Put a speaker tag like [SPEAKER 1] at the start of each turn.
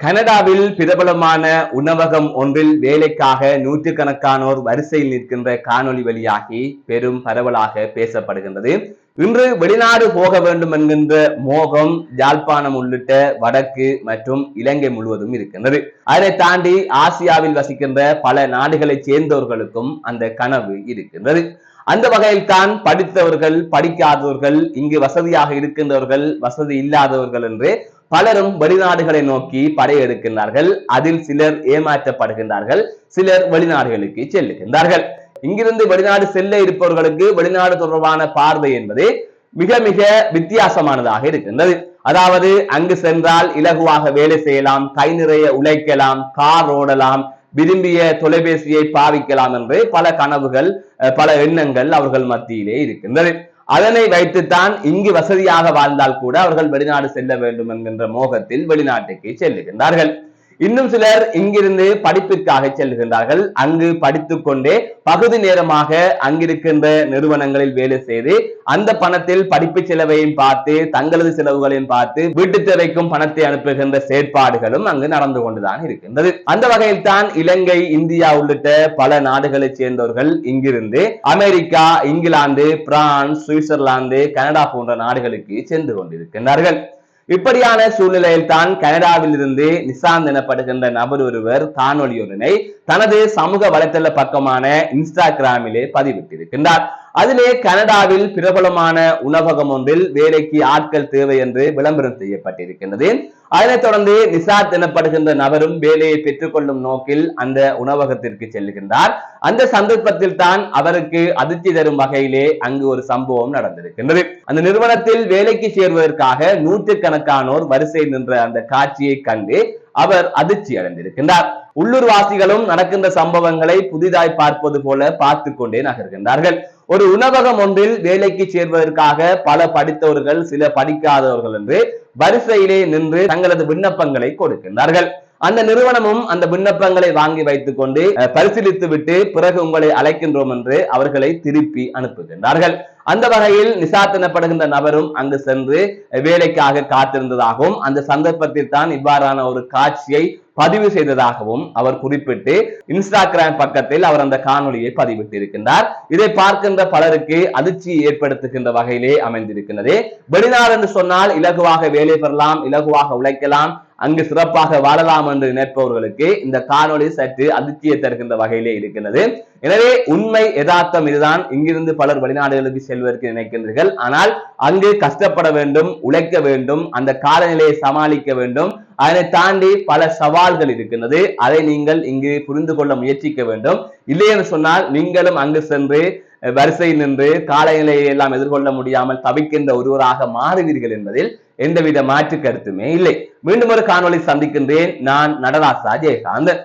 [SPEAKER 1] கனடாவில் பிரபலமான உணவகம் ஒன்றில் வேலைக்காக நூற்றுக்கணக்கானோர் வரிசையில் நிற்கின்ற காணொளி வழியாகி பெரும் பரவலாக பேசப்படுகின்றது. இன்று வெளிநாடு போக வேண்டும் என்கின்ற மோகம் யாழ்ப்பாணம் உள்ளிட்ட வடக்கு மற்றும் இலங்கை முழுவதும் இருக்கின்றது. அதை தாண்டி ஆசியாவில் வசிக்கின்ற பல நாடுகளைச் சேர்ந்தவர்களுக்கும் அந்த கனவு இருக்கின்றது. அந்த வகையில் தான் படித்தவர்கள் படிக்காதவர்கள் இங்கு வசதியாக இருக்கின்றவர்கள் வசதி இல்லாதவர்கள் என்று பலரும் வெளிநாடுகளை நோக்கி படையெடுக்கின்றார்கள் அதில் சிலர் ஏமாற்றப்படுகின்றார்கள். சிலர் வெளிநாடுகளுக்கு செல்லுகின்றார்கள். இங்கிருந்து வெளிநாடு செல்ல இருப்பவர்களுக்கு வெளிநாடு தொடர்பான பார்வை என்பது மிக மிக வித்தியாசமானதாக இருக்கின்றது. அதாவது அங்கு சென்றால் இலகுவாக வேலை செய்யலாம் கை நிறைய உழைக்கலாம் கார் ஓடலாம் விரும்பிய தொலைபேசியை பாவிக்கலாம் என்று பல கனவுகள் பல எண்ணங்கள் அவர்கள் மத்தியிலே இருக்கின்றது. அதனை வைத்துத்தான் இங்கு வசதியாக வாழ்ந்தால் கூட அவர்கள் வெளிநாடு செல்ல வேண்டும் என்கின்ற மோகத்தில் வெளிநாட்டுக்கு செல்லுகின்றார்கள். இன்னும் சிலர் இங்கிருந்து படிப்பிற்காக செல்கின்றார்கள். அங்கு படித்துக்கொண்டே பகுதி நேரமாக அங்கிருக்கின்ற நிறுவனங்களில் வேலை செய்து அந்த பணத்தில் படிப்பு செலவையும் பார்த்து தங்களது செலவுகளையும் பார்த்து வீட்டு தேவைக்கும் பணத்தை அனுப்புகின்ற செயற்பாடுகளும் அங்கு நடந்து கொண்டுதான் இருக்கின்றது. அந்த வகையில் தான் இலங்கை இந்தியா உள்ளிட்ட பல நாடுகளைச் சேர்ந்தவர்கள் இங்கிருந்து America England France Switzerland Canada போன்ற நாடுகளுக்கு சென்று கொண்டிருக்கின்றார்கள். இப்படியான சூழ்நிலையில் தான் கனடாவில் இருந்து நிசாந்த் எனப்படுகின்ற நபர் ஒருவர் காணொலியொன்றினை தனது சமூக வலைத்தள பக்கமான இன்ஸ்டாகிராமிலே பதிவிட்டிருக்கின்றார். அதிலே கனடாவில் பிரபலமான உணவகம் ஒன்றில் வேலைக்கு ஆட்கள் தேவை என்று விளம்பரம் செய்யப்பட்டிருக்கின்றது. அதனைத் தொடர்ந்து நிசாத் எனப்படுகின்ற நபரும் வேலையை பெற்றுக்கொள்ளும் நோக்கில் அந்த உணவகத்திற்கு செல்லுகின்றார் அந்த சந்தர்ப்பத்தில் தான் அவருக்கு அதிர்ச்சி தரும் வகையிலே அங்கு ஒரு சம்பவம் நடந்திருக்கின்றது. அந்த நிறுவனத்தில் வேலைக்கு சேர்வதற்காக நூற்றுக்கணக்கானோர் வரிசை நின்ற அந்த காட்சியை கண்டு அவர் அதிர்ச்சி அடைந்திருக்கின்றார். உள்ளூர் வாசிகளும் நடக்கின்ற சம்பவங்களை புதிதாய் பார்ப்பது போல பார்த்து கொண்டே நகர்கின்றார்கள். ஒரு உணவகம் ஒன்றில் வேலைக்கு சேர்வதற்காக பல படித்தவர்கள் சில படிக்காதவர்கள் என்று வரிசையிலே நின்று தங்களது விண்ணப்பங்களை கொடுக்கின்றார்கள். அந்த நிறுவனமும் அந்த விண்ணப்பங்களை வாங்கி வைத்துக் கொண்டு பரிசீலித்து விட்டு பிறகு உங்களை அழைக்கின்றோம் என்று அவர்களை திருப்பி அனுப்புகின்றார்கள். அந்த வகையில் நிசாத் எனப்படுகின்ற நபரும் அங்கு சென்று வேலைக்காக காத்திருந்ததாகவும் அந்த சந்தர்ப்பத்தில் தான் இவ்வாறான ஒரு காட்சியை பதிவு செய்ததாகவும் அவர் குறிப்பிட்டு இன்ஸ்டாகிராம் பக்கத்தில் அவர் அந்த காணொலியை பதிவிட்டிருக்கின்றார். இதை பார்க்கின்ற பலருக்கு அதிர்ச்சி ஏற்படுத்துகின்ற வகையிலே அமைந்திருக்கின்றது. வெளிநாடு என்று சொன்னால் இலகுவாக வேலை பெறலாம் இலகுவாக உழைக்கலாம் அங்கு சிறப்பாக வாழலாம் என்று நினைப்பவர்களுக்கு இந்த காணொளி சற்று அதிர்ச்சியை தருகின்ற வகையிலே இருக்கின்றது. எனவே உண்மை யதார்த்தம் இதுதான். இங்கிருந்து பலர் வெளிநாடுகளுக்கு செல்வதற்கு நினைக்கின்றீர்கள். ஆனால் அங்கு கஷ்டப்பட வேண்டும் உழைக்க வேண்டும் அந்த காலநிலையை சமாளிக்க வேண்டும். அதனை தாண்டி பல சவால்கள் இருக்கின்றது. அதை நீங்கள் இங்கு புரிந்து கொள்ள முயற்சிக்க வேண்டும். இல்லை என்று சொன்னால் நீங்களும் அங்கு சென்று வரிசையில் நின்று காலநிலையை எல்லாம் எதிர்கொள்ள முடியாமல் தவிக்கின்ற ஒருவராக மாறுவீர்கள் என்பதில் எந்தவித மாற்று கருத்துமே இல்லை. மீண்டும் ஒரு காணொலி சந்திக்கின்றேன். நான் நடராசா ஜெயகாந்தன்.